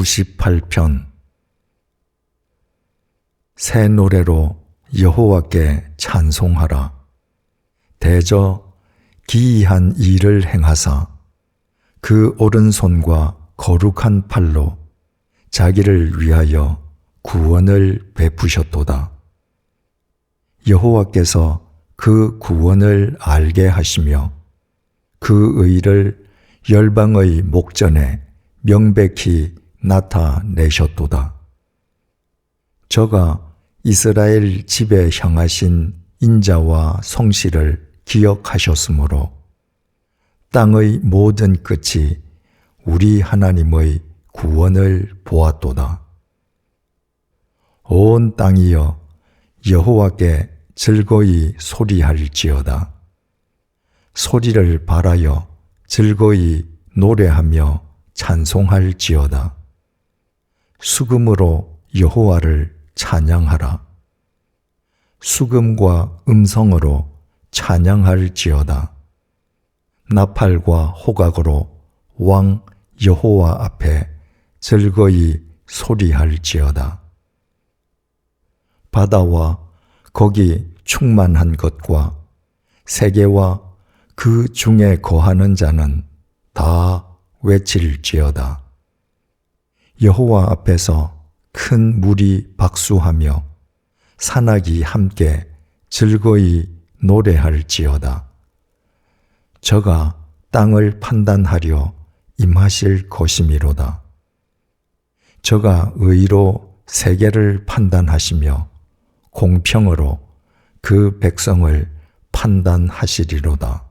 98편 새 노래로 여호와께 찬송하라. 대저 기이한 일을 행하사 그 오른손과 거룩한 팔로 자기를 위하여 구원을 베푸셨도다. 여호와께서 그 구원을 알게 하시며 그 의를 열방의 목전에 명백히 나타내셨도다. 저가 이스라엘 집에 향하신 인자와 성실을 기억하셨으므로 땅의 모든 끝이 우리 하나님의 구원을 보았도다. 온 땅이여 여호와께 즐거이 소리할지어다. 소리를 발하여 즐거이 노래하며 찬송할지어다. 수금으로 여호와를 찬양하라. 수금과 음성으로 찬양할지어다. 나팔과 호각으로 왕 여호와 앞에 즐거이 소리할지어다. 바다와 거기 충만한 것과 세계와 그 중에 거하는 자는 다 외칠지어다. 여호와 앞에서 큰 물이 박수하며 산악이 함께 즐거이 노래할지어다. 저가 땅을 판단하려 임하실 것이미로다. 저가 의로 세계를 판단하시며 공평으로 그 백성을 판단하시리로다.